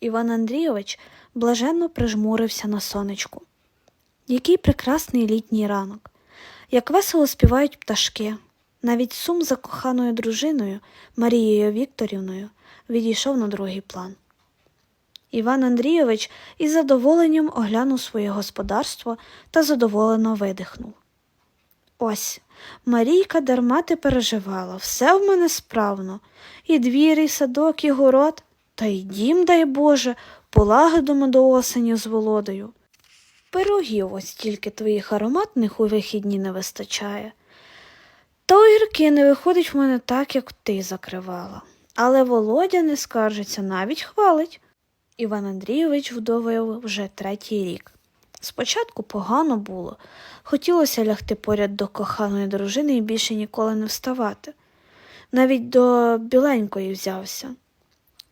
Іван Андрійович блаженно прижмурився на сонечку. Який прекрасний літній ранок, як весело співають пташки. Навіть сум за коханою дружиною Марією Вікторівною відійшов на другий план. Іван Андрійович із задоволенням оглянув своє господарство та задоволено видихнув. Ось, Марійка дарма ти переживала, все в мене справно, і двір, і садок, і город, та й дім, дай Боже, полагодимо до осені з володою. Пирогів ось тільки твоїх ароматних у вихідні не вистачає. Та огірки не виходить в мене так, як ти закривала. Але Володя не скаржиться, навіть хвалить. Іван Андрійович вдовив вже третій рік. Спочатку погано було, хотілося лягти поряд до коханої дружини і більше ніколи не вставати. Навіть до біленької взявся.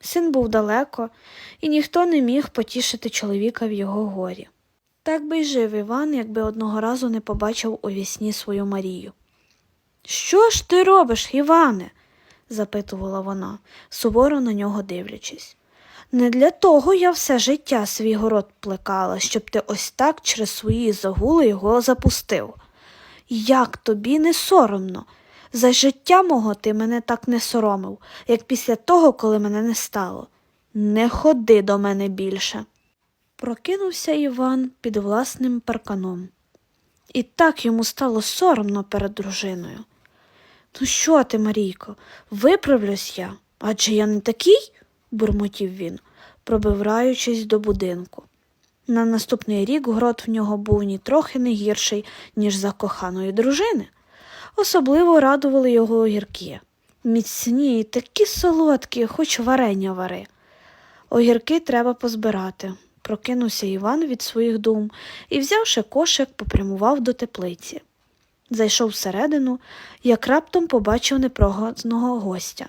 Син був далеко, і ніхто не міг потішити чоловіка в його горі. Так би й жив Іван, якби одного разу не побачив у вісні свою Марію. Що ж ти робиш, Іване? запитувала вона, суворо на нього дивлячись. Не для того я все життя свій город плекала, щоб ти ось так через свої загули його запустив. Як тобі не соромно? За життя мого ти мене так не соромив, як після того, коли мене не стало. Не ходи до мене більше. Прокинувся Іван під власним парканом. І так йому стало соромно перед дружиною. Ну що ти, Марійко, виправлюсь я, адже я не такий, бурмотів він, пробиваючись до будинку. На наступний рік город в нього був ні трохи не гірший, ніж за коханої дружини. Особливо радували його огірки. Міцні такі солодкі, хоч варення вари. Огірки треба позбирати. Прокинувся Іван від своїх дум і, взявши кошик, попрямував до теплиці. Зайшов всередину, як раптом побачив непрогозного гостя.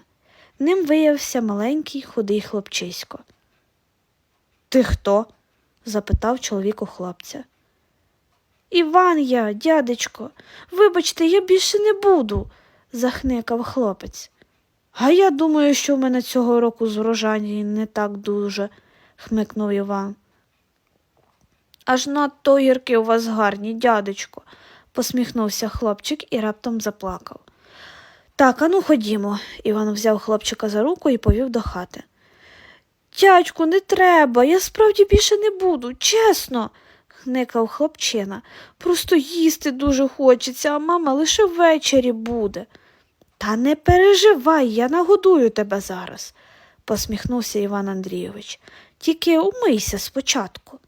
Ним виявився маленький худий хлопчисько. Ти хто? запитав чоловік у хлопця. Іван я, дядечко, вибачте, я більше не буду, захникав хлопець. А я думаю, що в мене цього року з врожаєм не так дуже, хмикнув Іван. Аж надто огірки у вас гарні, дядечко, посміхнувся хлопчик і раптом заплакав. Так, ану ходімо. Іван взяв хлопчика за руку і повів до хати. Дядьку, не треба, я справді більше не буду, чесно, хникав хлопчина. Просто їсти дуже хочеться, а мама лише ввечері буде. Та не переживай, я нагодую тебе зараз, посміхнувся Іван Андрійович. Тільки умийся спочатку.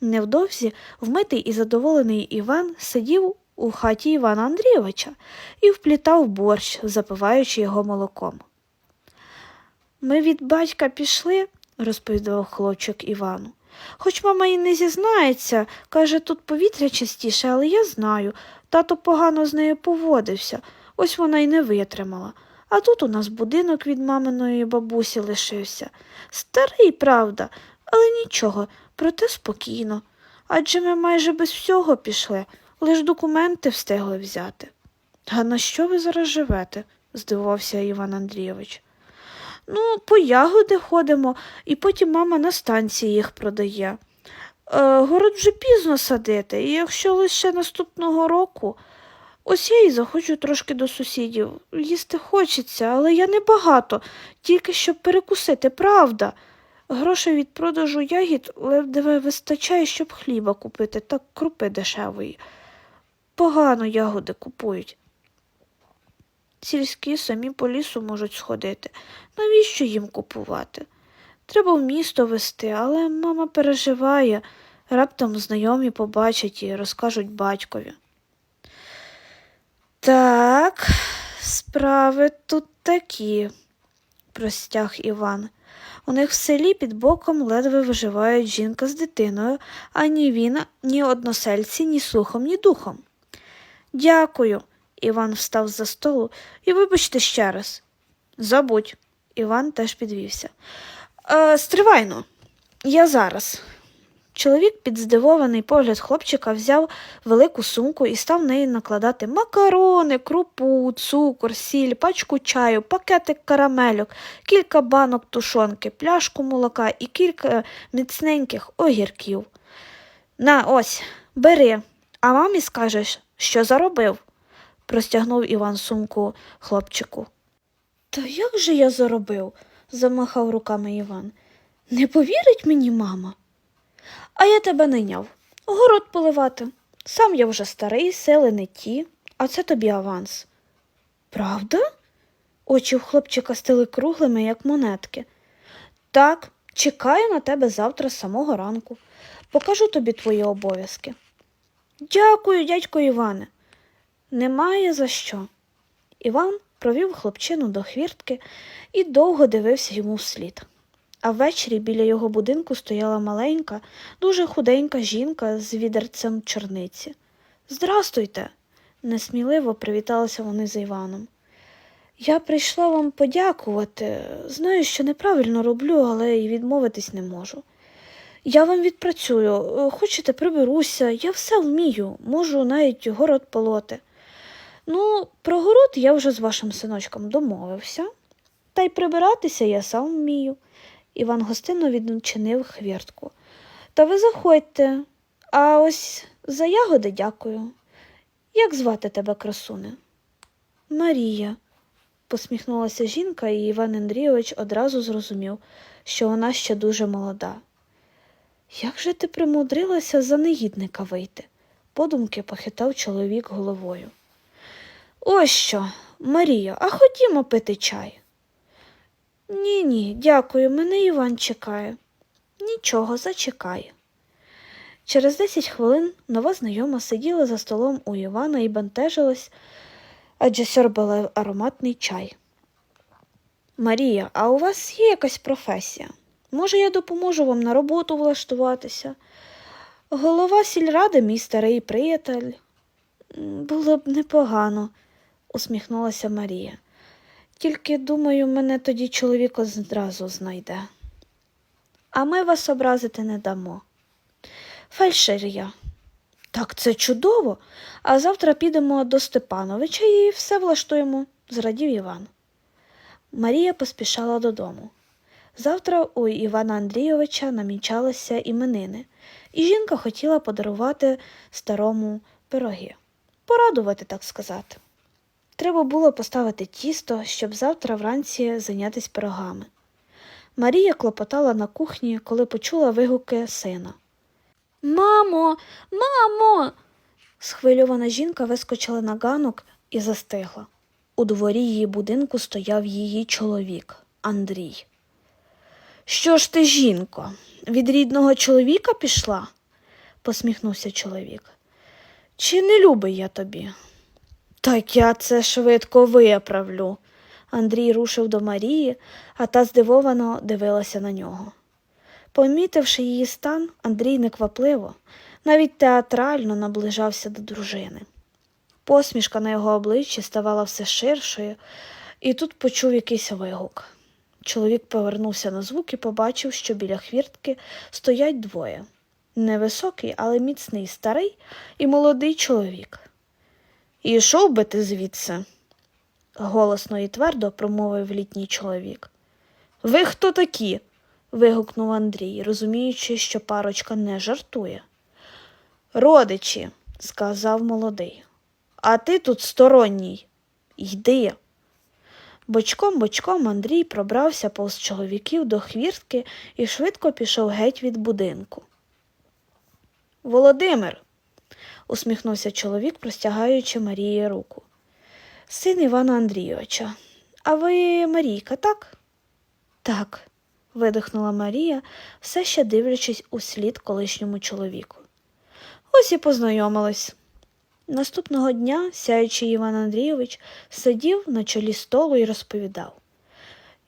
Невдовзі вмитий і задоволений Іван сидів у хаті Івана Андрійовича і вплітав борщ, запиваючи його молоком. Ми від батька пішли, розповідав хлопчик Івану. Хоч мама і не зізнається, каже, тут повітря частіше, але я знаю. Тато погано з нею поводився, ось вона й не витримала. А тут у нас будинок від маминої бабусі лишився. Старий, правда, але нічого, проте спокійно. Адже ми майже без всього пішли, лиш документи встигли взяти. А на що ви зараз живете? здивувався Іван Андрійович. Ну, по ягоди ходимо, і потім мама на станції їх продає. Е, город вже пізно садити, і якщо лише наступного року, ось я і захочу трошки до сусідів. Їсти хочеться, але я не багато, тільки щоб перекусити, правда. Грошей від продажу ягід ледве вистачає, щоб хліба купити та крупи дешевої. Погано ягоди купують. Сільські самі по лісу можуть сходити. Навіщо їм купувати? Треба в місто вести, але мама переживає. Раптом знайомі побачать і розкажуть батькові. Так, справи тут такі, простяг Іван. У них в селі під боком ледве виживають жінка з дитиною, а ні він, ні односельці, ні слухом, ні духом. Дякую. Іван встав за столу і вибачте ще раз. Забудь. Іван теж підвівся. Е, стривайно, я зараз. Чоловік під здивований погляд хлопчика взяв велику сумку і став неї накладати макарони, крупу, цукор, сіль, пачку чаю, пакетик карамельок, кілька банок тушонки, пляшку молока і кілька міцненьких огірків. На, ось, бери, а мамі скажеш, що заробив, простягнув Іван сумку хлопчику. Та як же я заробив? замахав руками Іван. Не повірить мені мама. А я тебе найняв. Город поливати. Сам я вже старий, сили не ті, а це тобі аванс. Правда? Очі в хлопчика стали круглими, як монетки. Так, чекаю на тебе завтра з самого ранку. Покажу тобі твої обов'язки. Дякую, дядько Іване. Немає за що. Іван провів хлопчину до хвіртки і довго дивився йому вслід. А ввечері біля його будинку стояла маленька, дуже худенька жінка з відерцем чорниці. Здрастуйте, несміливо привіталися вони з Іваном. Я прийшла вам подякувати. Знаю, що неправильно роблю, але й відмовитись не можу. Я вам відпрацюю, Е, хочете, приберуся, я все вмію, можу навіть город полоти. Ну, про город я вже з вашим синочком домовився, та й прибиратися я сам вмію. Іван гостинно відчинив хвіртку. Та ви заходьте, а ось за ягоди дякую. Як звати тебе, красуне? Марія, посміхнулася жінка, і Іван Андрійович одразу зрозумів, що вона ще дуже молода. Як же ти примудрилася за негідника вийти? подумки похитав чоловік головою. Ось що, Марія, а ходімо пити чай. Ні, ні, дякую, мене Іван чекає. Нічого, зачекає. Через десять хвилин нова знайома сиділа за столом у Івана і бентежилась, адже сьорбала ароматний чай. Марія, а у вас є якась професія? Може, я допоможу вам на роботу влаштуватися? Голова сільради, мій старий приятель. Було б непогано, усміхнулася Марія. Тільки, думаю, мене тоді чоловік зразу знайде. А ми вас образити не дамо. Фальшир я. Так це чудово. А завтра підемо до Степановича і все влаштуємо, зрадів Іван. Марія поспішала додому. Завтра у Івана Андрійовича намічалися іменини, і жінка хотіла подарувати старому пироги. Порадувати, так сказати. Треба було поставити тісто, щоб завтра вранці зайнятися пирогами. Марія клопотала на кухні, коли почула вигуки сина. Мамо, мамо. Схвильована жінка вискочила на ганок і застигла. У дворі її будинку стояв її чоловік Андрій. Що ж ти, жінко, від рідного чоловіка пішла? посміхнувся чоловік. Чи не любий я тобі? Так я це швидко виправлю. Андрій рушив до Марії, а та здивовано дивилася на нього. Помітивши її стан, Андрій неквапливо, навіть театрально наближався до дружини. Посмішка на його обличчі ставала все ширшою, і тут почув якийсь вигук. Чоловік повернувся на звук і побачив, що біля хвіртки стоять двоє невисокий, але міцний старий і молодий чоловік. Ішов би ти звідси, голосно і твердо промовив літній чоловік. Ви хто такі? вигукнув Андрій, розуміючи, що парочка не жартує. Родичі, сказав молодий, а ти тут сторонній. Йди. Бочком бочком Андрій пробрався повз чоловіків до хвіртки і швидко пішов геть від будинку. Володимир, усміхнувся чоловік, простягаючи Марії руку. Син Івана Андрійовича. А ви Марійка, так? Так, видихнула Марія, все ще дивлячись у слід колишньому чоловіку. Ось і познайомились. Наступного дня сяючий Іван Андрійович сидів на чолі столу і розповідав.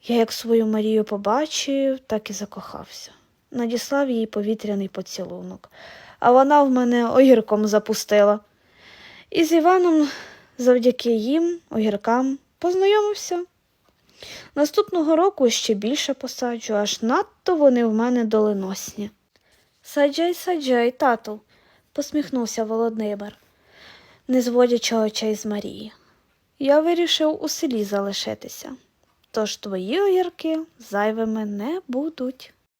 Я як свою Марію побачив, так і закохався. Надіслав їй повітряний поцілунок, а вона в мене огірком запустила. І з Іваном завдяки їм, огіркам, познайомився. Наступного року ще більше посаджу, аж надто вони в мене доленосні. Саджай, саджай, тату, посміхнувся Володимир, не зводячи очей з Марії. Я вирішив у селі залишитися, тож твої огірки зайвими не будуть.